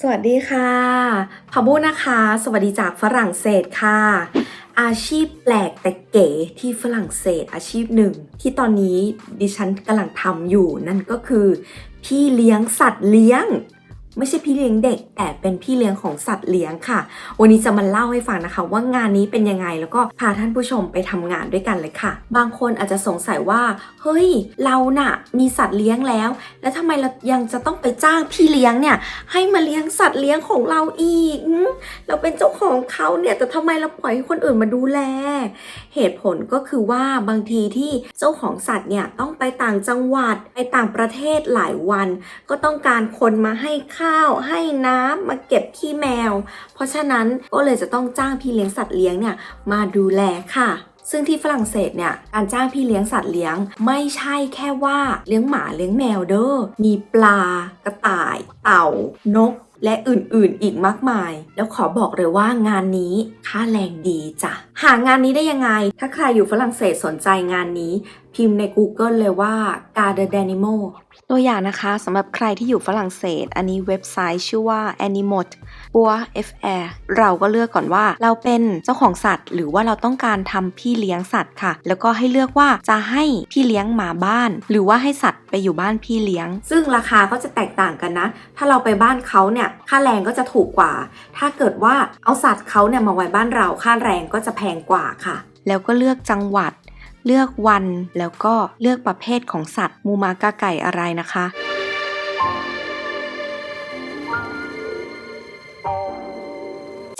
สวัสดีค่ะพาบูนะคะ สวัสดีจากฝรั่งเศสค่ะ อาชีพแปลกแต่เก๋ที่ฝรั่งเศสอาชีพหนึ่ง ที่ตอนนี้ดิฉันกำลังทำอยู่นั่นก็คือ พี่เลี้ยงสัตว์เลี้ยง ไม่ใช่พี่เลี้ยงเด็ก แต่เป็นพี่เลี้ยงของสัตว์เลี้ยงค่ะ วันนี้จะมาเล่าให้ฟังนะคะ ว่างานนี้เป็นยังไงแล้วก็พาท่านผู้ชมไปทำงานด้วยกันเลยค่ะ บางคนอาจจะสงสัยว่า เฮ้ย เราน่ะ มีสัตว์เลี้ยงแล้ว แล้วทำไมเรายังจะต้องไปจ้างพี่เลี้ยงเนี่ย ให้มาเลี้ยงสัตว์เลี้ยงของเราอีก เราเป็นเจ้าของเขาเนี่ยแต่ทำไมเราปล่อยให้คนอื่นมาดูแล เหตุผลก็คือว่าบางทีที่เจ้าของสัตว์เนี่ยต้องไปต่างจังหวัดไปต่างประเทศหลายวัน ก็ต้องการคนมาให้ข้าวให้น้ำมาเก็บขี้แมว เพราะฉะนั้นก็เลยจะต้องจ้างพี่เลี้ยงสัตว์เลี้ยงเนี่ยมาดูแลค่ะซึ่งที่ฝรั่งเศสเนี่ยการจ้างพี่เลี้ยงสัตว์เลี้ยง ไม่ใช่แค่ว่าเลี้ยงหมาเลี้ยงแมวเด้อ มีปลากระต่าย เต่า นก และอื่นๆอีกมากมาย แล้วขอบอกเลยว่างานนี้ค่าแรงดีจ้ะ หางานนี้ได้ยังไง ถ้าใครอยู่ฝรั่งเศสสนใจงานนี้ พิมพ์ใน Google เลยว่า Garden Animal ตัวอย่างนะคะสำหรับใครที่อยู่ฝรั่งเศส อันนี้เว็บไซต์ชื่อว่า Animot ปัว FR เราก็เลือกก่อนว่า เราเป็นเจ้าของสัตว์ หรือว่าเราต้องการทำพี่เลี้ยงสัตว์ค่ะ แล้วก็ให้เลือกว่าจะให้พี่เลี้ยงหมาบ้าน หรือว่าให้สัตว์ไปอยู่บ้านพี่เลี้ยง ซึ่งราคาก็จะแตกต่างกันนะ ถ้าเราไปบ้านเขาเนี่ยค่าแรงก็จะถูกกว่า ถ้าเกิดว่าเอาสัตว์เขาเนี่ยมาไว้บ้านเราค่าแรงก็จะแพงกว่าค่ะ แล้วก็เลือกจังหวัด เลือกวันแล้วก็เลือกประเภทของสัตว์ มูมากาไก่อะไรนะคะ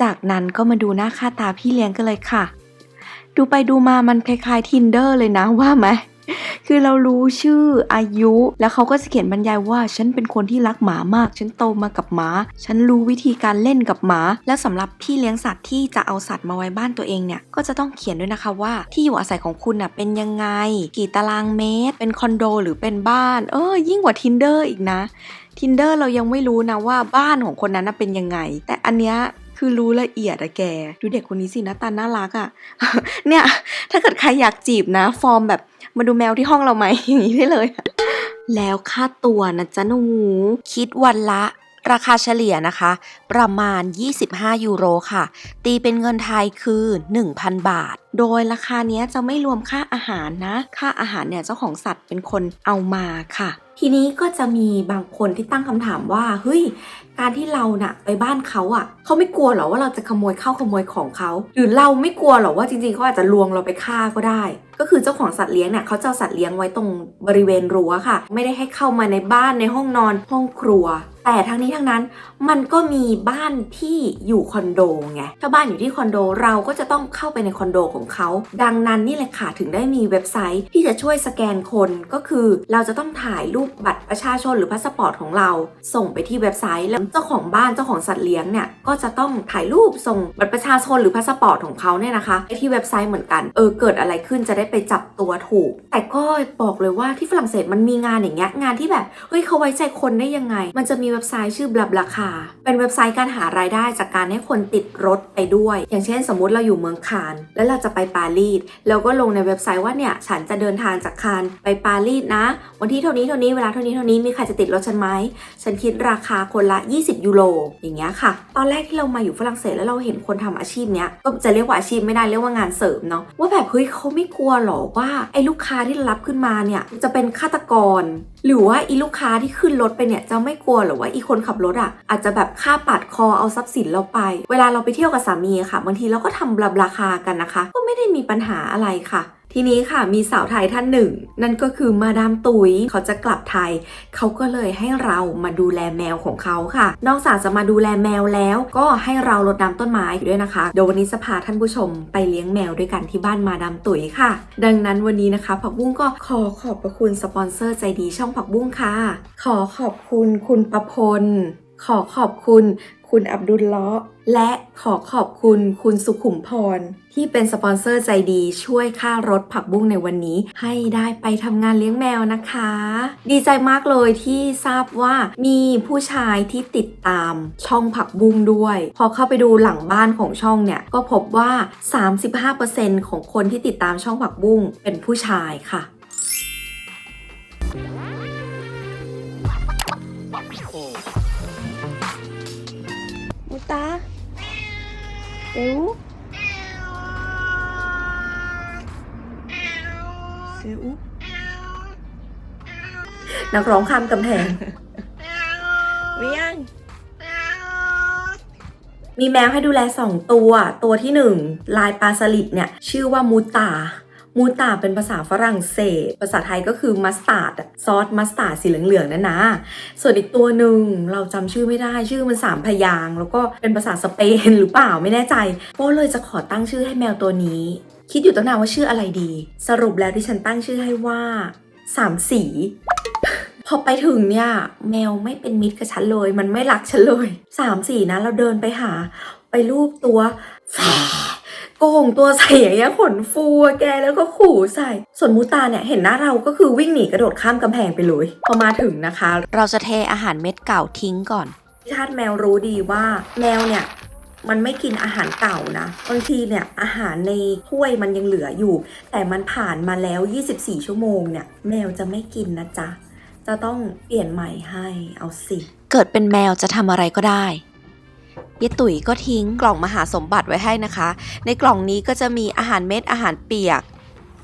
จากนั้นก็มาดูหน้าค่าตาพี่เลี้ยงกันเลยค่ะ ดูไปดูมามันคล้ายๆ Tinder เลยนะว่าไหม คือเรารู้ชื่ออายุ แล้วเขาก็จะเขียนบรรยายว่า ฉันเป็นคนที่รักหมามาก ฉันโตมากับหมา ฉันรู้วิธีการเล่นกับหมา และสำหรับพี่เลี้ยงสัตว์ที่จะเอาสัตว์มาไว้บ้านตัวเองเนี่ย ก็จะต้องเขียนด้วยนะคะว่า ที่อยู่อาศัยของคุณน่ะเป็นยังไง กี่ตารางเมตร เป็นคอนโดหรือเป็นบ้าน เออ ยิ่งกว่า Tinder อีกนะ Tinder เรายังไม่รู้นะว่าบ้านของคนนั้นเป็นยังไง แต่อันเนี้ย คือรู้ละเอียดอะแก ดูเด็กคนนี้สิหน้าตาน่ารักอะเนี่ย ถ้าเกิดใครอยากจีบนะ ฟอร์มแบบมาดูแมวที่ห้องเราไหมอย่างนี้ได้เลย แล้วค่าตัวนะจ๊ะหนูคิดวันละราคาเฉลี่ยนะคะ ประมาณ 25 ยูโรค่ะ ตีเป็นเงินไทยคือ 1,000 บาท โดยราคาเนี้ยจะไม่รวมค่าอาหารนะ ค่าอาหารเนี่ยเจ้าของสัตว์เป็นคนเอามาค่ะ ทีนี้ก็จะมีบางคนที่ตั้งคำถามว่า เฮ้ย การที่เราน่ะไปบ้านเขาอะเขาไม่กลัวเหรอว่าเราจะขโมยข้าวขโมยของเขา หรือเราไม่กลัวเหรอว่าจริงๆเขาอาจจะลวงเราไปฆ่าก็ได้ ก็คือเจ้าของสัตว์เลี้ยงเนี่ยเขาจะสัตว์เลี้ยงไว้ตรงบริเวณรั้วค่ะ ไม่ได้ให้เข้ามาในบ้านในห้องนอนห้องครัว แต่ทั้งนี้ทั้งนั้นมันก็มีบ้านที่อยู่คอนโดไงถ้าบ้านอยู่ที่คอนโดเราก็จะต้องเข้าไปในคอนโดของเขา ดังนั้นนี่แหละค่ะถึงได้มีเว็บไซต์ที่จะช่วยสแกนคนก็คือเราจะต้องถ่ายรูปบัตรประชาชนหรือพาสปอร์ตของเรา ส่งไปที่เว็บไซต์แล้วเจ้าของบ้านเจ้าของสัตว์เลี้ยงเนี่ยก็จะต้องถ่ายรูปส่งบัตรประชาชนหรือพาสปอร์ตของเขาเนี่ยนะคะไปที่เว็บไซต์เหมือนกันเออเกิดอะไรขึ้นจะได้ไปจับตัวถูก แต่ก็บอกเลยว่าที่ฝรั่งเศสมันมีงานอย่างเงี้ยงานที่แบบเฮ้ยเขาไว้ใจคนได้ยังไง มันจะมีเว็บไซต์ชื่อบลับราคา เป็นเว็บไซต์การหารายได้จากการให้คนติดรถไปด้วย อย่างเช่น สมมุติเราอยู่เมืองคานแล้วเราจะไปปารีสแล้วก็ลงในเว็บไซต์ว่าเนี่ยฉันจะเดินทางจากคานไปปารีสนะ วันที่เท่านี้เท่านี้เวลาเท่านี้เท่านี้มีใครจะติดรถฉันไหมฉันคิดราคาคนละ 20 ยูโรอย่างเงี้ยค่ะ ตอนแรกที่เรามาอยู่ฝรั่งเศสแล้วเราเห็นคนทำอาชีพเนี้ยก็จะเรียกว่าอาชีพไม่ได้เรียกว่างานเสริมเนาะว่าแบบเฮ้ยเขาไม่กลัวหรอว่าไอ้ลูกค้าที่รารับขึ้นมาเนี่ยจะเป็นฆาตกร หรือว่าอีลูกค้าที่ขึ้นรถไปเนี่ยจะไม่กลัวหรอว่าอีคนขับรถอะอาจจะแบบฆ่าปาดคอเอาทรัพย์สินเราไป เวลาเราไปเที่ยวกับสามีอะค่ะ บางทีเราก็ทำบลับราคากันนะคะ ก็ไม่ได้มีปัญหาอะไรค่ะ ทีนี้ค่ะมีสาวไทยท่านหนึ่ง นั่นก็คือมาดามตุ๋ยเขาจะกลับไทย เขาก็เลยให้เรามาดูแลแมวของเขาค่ะ นอกจากจะมาดูแลแมวแล้ว ก็ให้เรารดน้ำต้นไม้ด้วยนะคะเดี๋ยววันนี้จะพาท่านผู้ชมไปเลี้ยงแมวด้วยกันที่บ้านมาดามตุ๋ยค่ะ ดังนั้นวันนี้นะคะ ผักบุ้งก็ขอขอบพระคุณสปอนเซอร์ใจดีช่องผักบุ้งค่ะ ขอขอบคุณคุณประพล ขอขอบคุณ คุณอับดุลเลาะห์และขอขอบคุณคุณสุขุมพร ที่เป็นสปอนเซอร์ใจดีช่วยค่ารถผักบุ้งในวันนี้ ให้ได้ไปทำงานเลี้ยงแมวนะคะ ดีใจมากเลยที่ทราบว่ามีผู้ชายที่ติดตามช่องผักบุ้งด้วย พอเข้าไปดูหลังบ้านของช่องเนี่ย ก็พบว่า 35%ของคนที่ติดตามช่องผักบุ้งเป็นผู้ชายค่ะ ตาเร็วเซอุนักร้องข้ามกำแพงเวียงมีแมวให้ดูแลสองตัว ตัวที่หนึ่งลายปลาสลิดเนี่ย ชื่อว่ามูตา มูตาเป็นภาษาฝรั่งเศส ภาษาไทยก็คือมัสตาร์ดซอสมัสตาร์ดสีเหลืองๆนั่นนะ ส่วนอีกตัวหนึ่งเราจำชื่อไม่ได้ชื่อมันสามพยางแล้วก็เป็นภาษาสเปนหรือเปล่าไม่แน่ใจก็เลยจะขอตั้งชื่อให้แมวตัวนี้ คิดอยู่ตั้งนานว่าชื่ออะไรดี สรุปแล้วที่ฉันตั้งชื่อให้ว่าสามสีพอไปถึงเนี่ยแมวไม่เป็นมิตรกับฉันเลย มันไม่รักฉันเลยสามสี่นะเราเดินไปหา ไปรูปตัวแฝ กงตัวใส่อย่างเงี้ยขนฟูอะแกแล้วก็ขู่ใส่ ส่วนมูตาเนี่ยเห็นหน้าเราก็คือวิ่งหนีกระโดดข้ามกำแพงไปเลย พอมาถึงนะคะ เราจะเทอาหารเม็ดเก่าทิ้งก่อนชาติแมวรู้ดีว่าแมวเนี่ยมันไม่กินอาหารเก่านะบางทีเนี่ยอาหารในถ้วยมันยังเหลืออยู่ แต่มันผ่านมาแล้ว 24 ชั่วโมงเนี่ยแมวจะไม่กินนะจ๊ะ จะต้องเปลี่ยนใหม่ให้เอาสิ เกิดเป็นแมวจะทำอะไรก็ได้ ยายตุ๋ยก็ทิ้งกล่องมหาสมบัติไว้ให้นะคะ ในกล่องนี้ก็จะมีอาหารเม็ดอาหารเปียก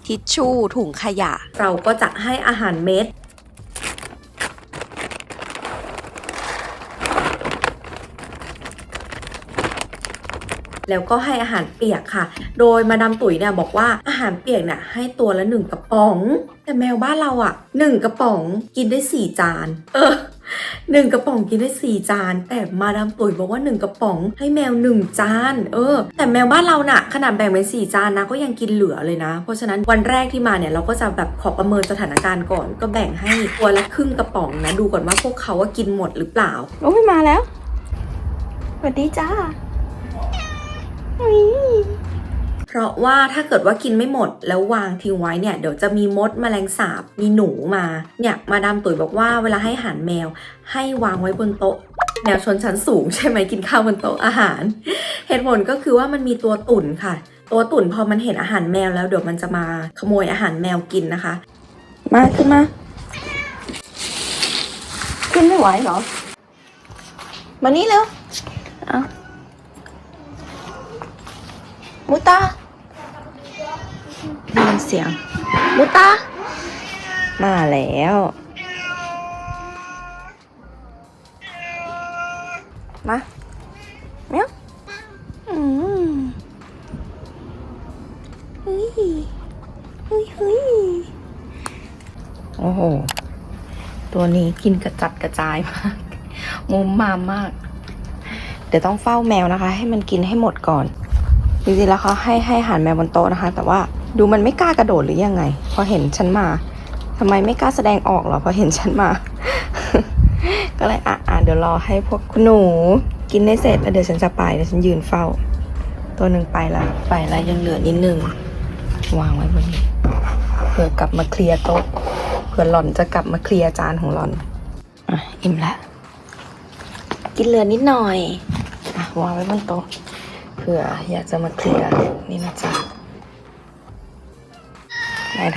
ทิชชู่ถุงขยะ เราก็จะให้อาหารเม็ดแล้วก็ให้อาหารเปียกค่ะ โดยมาดามตุ๋ยเนี่ยบอกว่าอาหารเปียกเนี่ยให้ตัวละหนึ่งกระป๋อง แต่แมวบ้านเราอะ่ะหนึ่งกระป๋องกินได้สี่จาน เออ หนึ่งกระป๋องกินได้สี่จาน แต่มาดามตุ๋ยบอกว่าหนึ่งกระป๋องให้แมวหนึ่งจาน เออ แต่แมวบ้านเราน่ะ ขนาดแบ่งเป็นสี่จานนะก็ยังกินเหลือเลยนะ เพราะฉะนั้นวันแรกที่มาเนี่ยเราก็จะแบบขอประเมินสถานการณ์ก่อน ก็แบ่งให้ตัวละครึ่งกระป๋องนะดูก่อนว่าพวกเขาว่ากินหมดหรือเปล่าโอ้ยมาแล้วสวัสดีจ้า เพราะว่าถ้าเกิดว่ากินไม่หมดแล้ววางทิ้งไว้เนี่ยเดี๋ยวจะมีมดแมลงสาบมีหนูมาเนี่ยมาดามตุ๋ยบอกว่าเวลาให้อาหารแมว ให้วางไว้บนโต๊ะแมวชนชั้นสูงใช่ไหมกินข้าวบนโต๊ะอาหาร เหตุผลก็คือว่ามันมีตัวตุ่นค่ะ ตัวตุ่นพอมันเห็นอาหารแมวแล้วเดี๋ยวมันจะมาขโมยอาหารแมวกินนะคะ มาขึ้นมาขึ้นไม่ไหวเหรอ มานี่เร็วเอามุตา เสียงมุตามาแล้วมาเมียวอืมเฮ้ยเฮ้ยเฮ้ยโอ้โห ตัวนี้กินกระจัดกระจายมากมุมมามมาก เดี๋ยวต้องเฝ้าแมวนะคะ ให้มันกินให้หมดก่อน จริงๆแล้วเขาให้ให้อาหารแมวบนโต๊ะนะคะ แต่ว่า ดูมันไม่กล้ากระโดดหรือยังไง พอเห็นฉันมาทำไมไม่กล้าแสดงออกหรอพอเห็นฉันมา ก็เลยอะอะเดี๋ยวรอให้พวกคุณหนู กินได้เสร็จแล้วเดี๋ยวฉันจะไปเดี๋ยวฉันยืนเฝ้า ตัวหนึ่งไปล้วไปล้วยังเหลือนิดนึงวางไว้บนนี้เผื่อกลับมาเคลียร์โต๊ะเผื่อหล่อนจะกลับมาเคลียร์จานของหล่อนอะอิ่มละกินเหลือนิดหน่อยอะวางไว้บนโต๊ะเผื่ออยากจะมาเคลียร์นี่นะจ๊ะ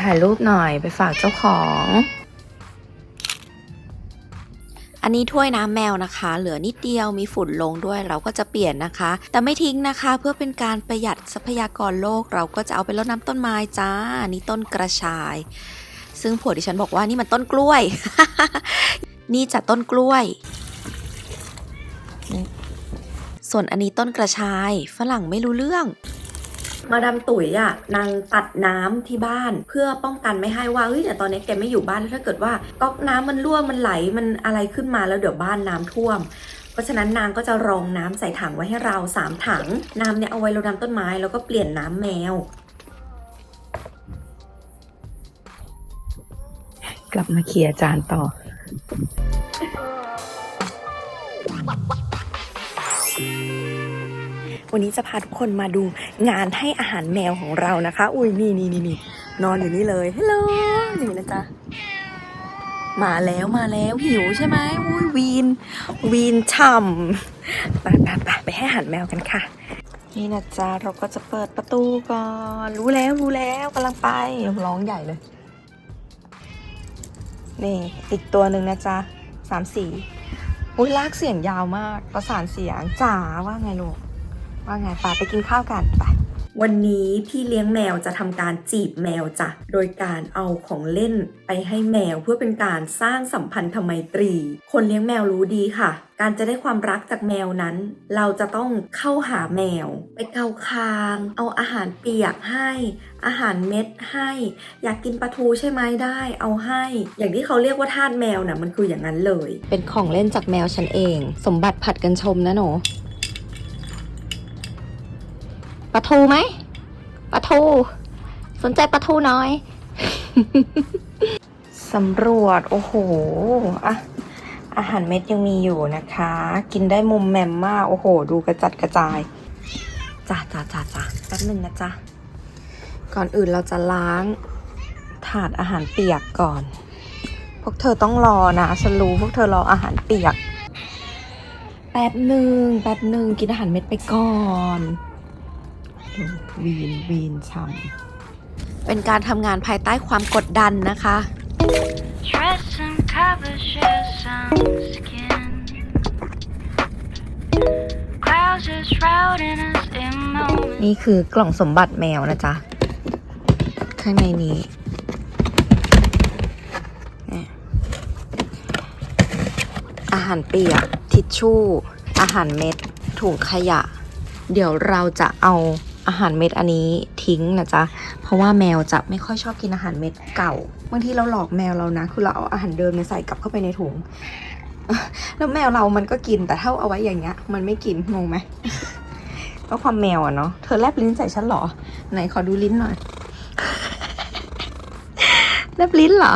ถ่ายรูปหน่อยไปฝากเจ้าของ อันนี้ถ้วยน้ำแมวนะคะ เหลือนิดเดียวมีฝุ่นลงด้วยเราก็จะเปลี่ยนนะคะ แต่ไม่ทิ้งนะคะเพื่อเป็นการประหยัดทรัพยากรโลก เราก็จะเอาไปรดน้ำต้นไม้จ้านี่ต้นกระชาย ซึ่งผัวดิฉันบอกว่านี่มันต้นกล้วย นี่จะต้นกล้วยส่วนอันนี้ต้นกระชาย ฝรั่งไม่รู้เรื่อง มาดามตุ๋ยอะนางตัดน้ำที่บ้านเพื่อป้องกันไม่ให้ว่าเฮ้ยแต่ตอนนี้แกไม่อยู่บ้านแล้วถ้าเกิดว่าก๊อกน้ำมันรั่วมันไหลมันอะไรขึ้นมาแล้วเดี๋ยวบ้านน้ำท่วมเพราะฉะนั้นนางก็จะรองน้ำใส่ถังไว้ให้เราสามถัง น้ำเนี่ยเอาไว้รดน้ำต้นไม้แล้วก็เปลี่ยนน้ำแมว กลับมาเคลียร์จานต่อ วันนี้จะพาทุกคนมาดูงานให้อาหารแมวของเรานะคะ อุ้ยนี่นี่นี่นี่นอนอยู่นี่เลยฮัลโหลนี่นะจ๊ะมาแล้วมาแล้วหิวใช่ไหมอุ้ยวีน วีนฉ่ำไปไปไปไปให้อาหารแมวกันค่ะ นี่นะจ๊ะเราก็จะเปิดประตูก่อน รู้แล้วรู้แล้วกำลังไปร้องใหญ่เลย นี่อีกตัวหนึ่งนะจ๊ะสามสี่อุ้ยลากเสียงยาวมาก ประสานเสียงจ๋าว่าไงลูก ว่าไงป่าไปกินข้าวกันไปวันนี้พี่เลี้ยงแมวจะทำการจีบแมวจ้ะ โดยการเอาของเล่นไปให้แมวเพื่อเป็นการสร้างสัมพันธไมตรี คนเลี้ยงแมวรู้ดีค่ะ การจะได้ความรักจากแมวนั้น เราจะต้องเข้าหาแมว ไปเกาคาง เอาอาหารเปียกให้ อาหารเม็ดให้ อยากกินปลาทูใช่ไหมได้ เอาให้ อย่างที่เขาเรียกว่าทาสแมวน่ะมันคืออย่างนั้นเลย เป็นของเล่นจากแมวฉันเอง สมบัติผัดกันชมนะหนู ปลาทูไหมปลาทู สนใจปลาทูน้อยสำรวจ โอ้โหอะอาหารเม็ดยังมีอยู่นะคะ กินได้มุมแมมมาก โอ้โห ดูกระจัดกระจายจ้าจ้าจ้าจ้าแป๊บหนึ่งนะจ๊ะ ก่อนอื่นเราจะล้าง ถาดอาหารเปียกก่อน พวกเธอต้องรอนะ ฉันรู้พวกเธอรออาหารเปียก แป๊บหนึ่งแป๊บหนึ่งกินอาหารเม็ดไปก่อน วีนวีนช่ำเป็นการทำงานภายใต้ความกดดันนะคะ Dress and cover share some skin. Clouds are shrouding us in moments. นี่คือกล่องสมบัติแมวนะจ๊ะ ข้างในนี้เนี่ยอาหารเปียก ทิชชู่ อาหารเม็ด ถุงขยะ เดี๋ยวเราจะเอา อาหารเม็ดอันนี้ทิ้งนะจ๊ะ เพราะว่าแมวจะไม่ค่อยชอบกินอาหารเม็ดเก่า บางทีเราหลอกแมวเรานะ คือเราเอาอาหารเดิมเนี่ยใส่กลับเข้าไปในถุง แล้วแมวเรามันก็กิน แต่ถ้าเอาไว้อย่างเงี้ย มันไม่กินงงไหม ก็ความแมวอะเนาะ เธอแลบลิ้นใส่ฉันหรอ ไหนขอดูลิ้นหน่อย แลบลิ้นเหรอ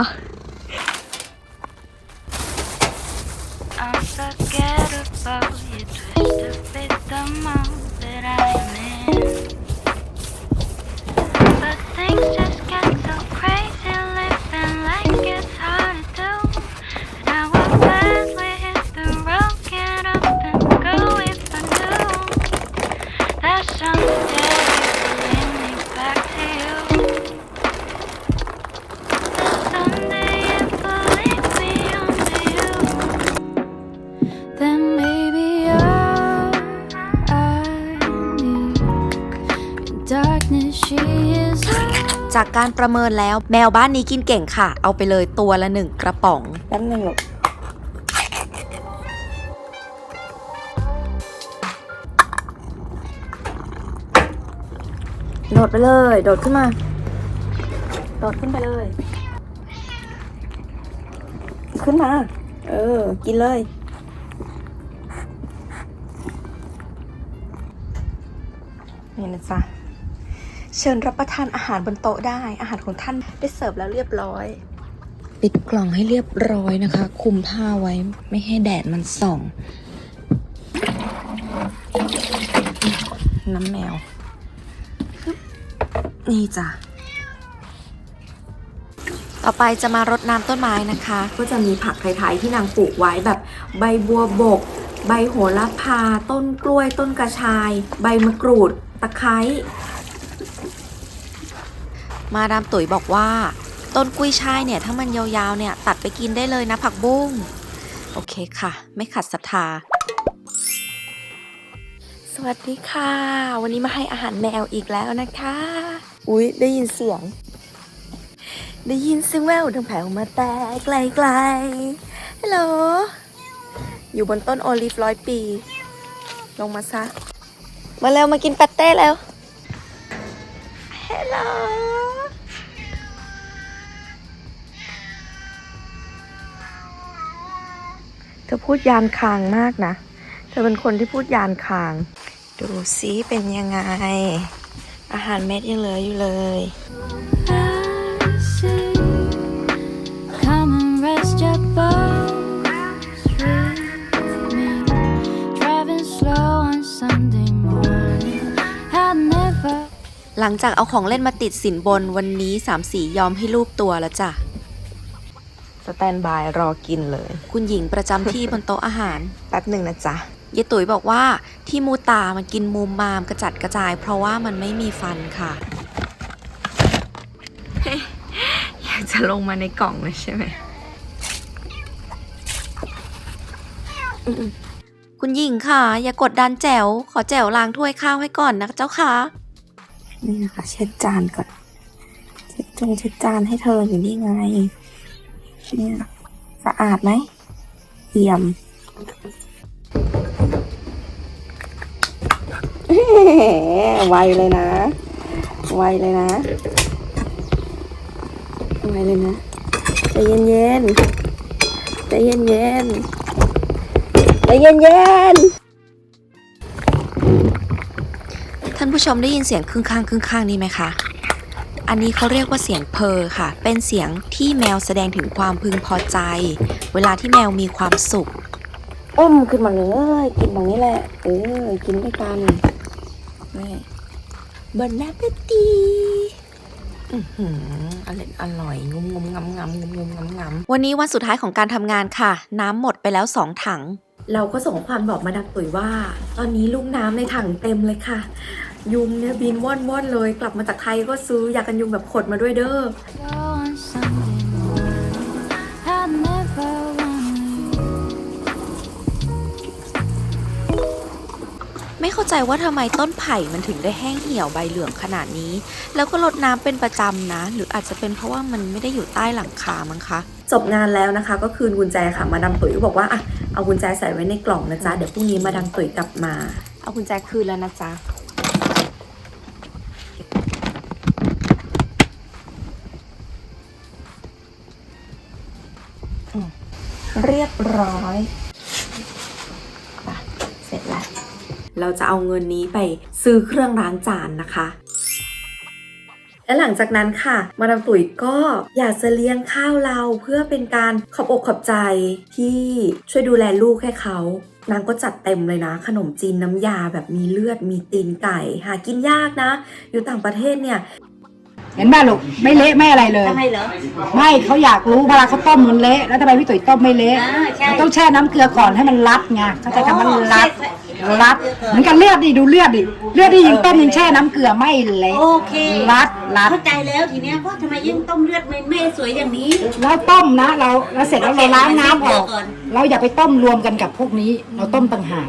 จากการประเมินแล้วแมวบ้านนี้กินเก่งค่ะ เอาไปเลยตัวละหนึ่งกระป๋อง แป๊บนึงหรอกโดดไปเลย โดดขึ้นมา โดดขึ้นไปเลย ขึ้นมา เออ กินเลยนี่นะจ๊ะ เชิญรับประทานอาหารบนโต๊ะได้ อาหารของท่านได้เสิร์ฟแล้วเรียบร้อย ปิดกล่องให้เรียบร้อยนะคะ คุมผ้าไว้ไม่ให้แดดมันส่อง น้ำแมว นี่จ้ะ ต่อไปจะมารดน้ำต้นไม้นะคะ ก็จะมีผักไทยๆที่นางปลูกไว้แบบใบบัวบก ใบโหระพา ต้นกล้วย ต้นกระชาย ใบมะกรูด ตะไคร้ มาดามตุ๋ยบอกว่า ต้นกุ้ยช่ายเนี่ย ถ้ามันยาวๆเนี่ย ตัดไปกินได้เลยนะผักบุ้ง โอเคค่ะ ไม่ขัดศรัทธา สวัสดีค่ะ วันนี้มาให้อาหารแมวอีกแล้วนะคะ อุ๊ย ได้ยินเสียง ได้ยินเสียงแววดังแผ่วมาแต่ไกลๆฮัลโหลอยู่บนต้นโอลิฟร้อยปี ลงมาซะ มาเร็วมากินปัตเต้แล้วฮั อพูดยานคางมากนะ เธอเป็นคนที่พูดยานคาง ดูซิเป็นยังไง อาหารเม็ดยังเหลืออยู่เลย I see. Come and rest your bones with me. Driving slow on Sunday morning. I never. หลังจากเอาของเล่นมาติดสินบนวันนี้สามสียอมให้รูปตัวแล้วจ้ะ สแตนบายรอกินเลย คุณหญิงประจำที่บนโต๊ะอาหาร แป๊บหนึ่งนะจ๊ะยายตุ๋ยบอกว่าที่มูตามันกินมุมมามกระจัดกระจาย เพราะว่ามันไม่มีฟันค่ะ อยากจะลงมาในกล่องเลยใช่ไหม คุณหญิงค่ะ อย่ากดดันแจ๋ว ขอแจ๋วล้างถ้วยข้าวให้ก่อนนะเจ้าค่ะ นี่นะคะเช็ดจานก่อน เช็ดจงเช็ดจานให้เธออยู่นี่ไง เนี่ย สะอาดไหมเอี่ยมไวเลยนะ ไวเลยนะ ไวเลยนะใจเย็นเย็นใจเย็นเย็นใจเย็นเย็นท่านผู้ชมได้ยินเสียงครึ่งข้างครึ่งข้างนี้ไหมคะ อันนี้เขาเรียกว่าเสียงเพอค่ะ เป็นเสียงที่แมวแสดงถึงความพึงพอใจ เวลาที่แมวมีความสุขอุ้มขึ้นมาเลยกินตรงนี้แหละเออกินด้วยกันนี่บนแนปตีอือหืออร่อยอร่อยงุมงุมงำงำงุมงุมงำงำวันนี้วันสุดท้ายของการทำงานค่ะ น้ำหมดไปแล้วสองถัง เราก็ส่งความบอกมาดักตุ๋ยว่า ตอนนี้ลูกน้ำในถังเต็มเลยค่ะ ยุงเนี่ยบินว่อนๆเลย กลับมาจากไทยก็ซื้อยากันยุงแบบขดมาด้วยเด้อ Go on Sunday morning. I never wanna leave. ไม่เข้าใจว่าทำไมต้นไผ่มันถึงได้แห้งเหี่ยวใบเหลืองขนาดนี้ แล้วก็รดน้ำเป็นประจำนะ หรืออาจจะเป็นเพราะว่ามันไม่ได้อยู่ใต้หลังคามั้งคะจบงานแล้วนะคะ ก็คืนกุญแจค่ะมาดามตุ๋ยก็บอกว่าอะเอากุญแจใส่ไว้ในกล่องนะจ๊ะเดี๋ยวพรุ่งนี้มาดามตุ๋ยกลับมา เอากุญแจคืนแล้วนะจ๊ะ เรียบร้อยเสร็จแล้ว เราจะเอาเงินนี้ไปซื้อเครื่องล้างจานนะคะ และหลังจากนั้นค่ะ มาดามตุ๋ยก็อยากจะเลี้ยงข้าวเราเพื่อเป็นการขอบอกขอบใจที่ช่วยดูแลลูกให้เขานางก็จัดเต็มเลยนะ ขนมจีนน้ำยาแบบมีเลือดมีตีนไก่ หากินยากนะ อยู่ต่างประเทศเนี่ย เห็นป่ะลูกไม่เละไม่อะไรเลย ทำไมเหรอ ไม่เขาอยากรู้เวลาเขาต้มมันเละแล้วทำไมพี่ตุ๋ยต้มไม่เละอ่าใช่มันต้องแช่น้ำเกลือก่อนให้มันรัดไงเขาใจะทำมันรัดโอ้ใช่รัดเหมือนกันเลือดดิดูเลือดดิเลือดดิยิงต้มยังแช่น้ำเกลือไม่เละโอเค รัดรัดเข้าใจแล้วทีเนี้ยว่าทำไมยิ่งต้มเลือดไม่ไม่สวยอย่างนี้ แล้วต้มนะเราแล้วเสร็จแล้วเราล้างน้ำออกก่อนเราอย่าไปต้มรวมกันกับพวกนี้ เราต้มต่างหาก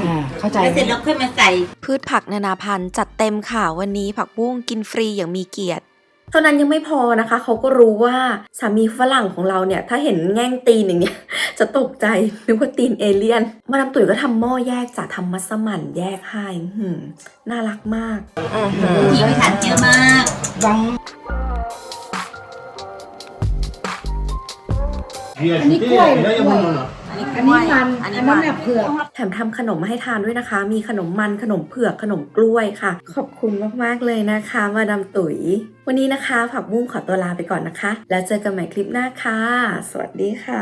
อ่าเข้าใจแล้วไหเสร็จมแล้วค่อยมาใส่ พืชผักนานาพันธุ์จัดเต็มค่ะวันนี้ผักบุ้งกินฟรีอย่างมีเกียรติ เท่านั้นยังไม่พอนะคะ เขาก็รู้ว่าสามีฝรั่งของเราเนี่ย ถ้าเห็นแง่งตีนอย่างเงี้ย จะตกใจนึกว่าตีนเอเลี่ยน มาดามตุ๋ยก็ทำหม้อแยกจากทำมัสมั่นแยกให้หืมน่ารักมากทีพิถันเยอะมาก วังอันนี้กล้วยเหร อกล้วยอันนี้มันอันนั้นแบบเผือกแถมทำขนมมาให้ทานด้วยนะคะ มีขนมมันขนมเผือกขนมกล้วยค่ะ ขอบคุณมากๆเลยนะคะ มาดามตุ๋ย วันนี้นะคะ ผักบุ้งขอตัวลาไปก่อนนะคะ แล้วเจอกันใหม่คลิปหน้าค่ะ สวัสดีค่ะ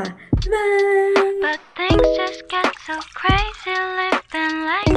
บ๊ายบาย But things just get so crazy, living like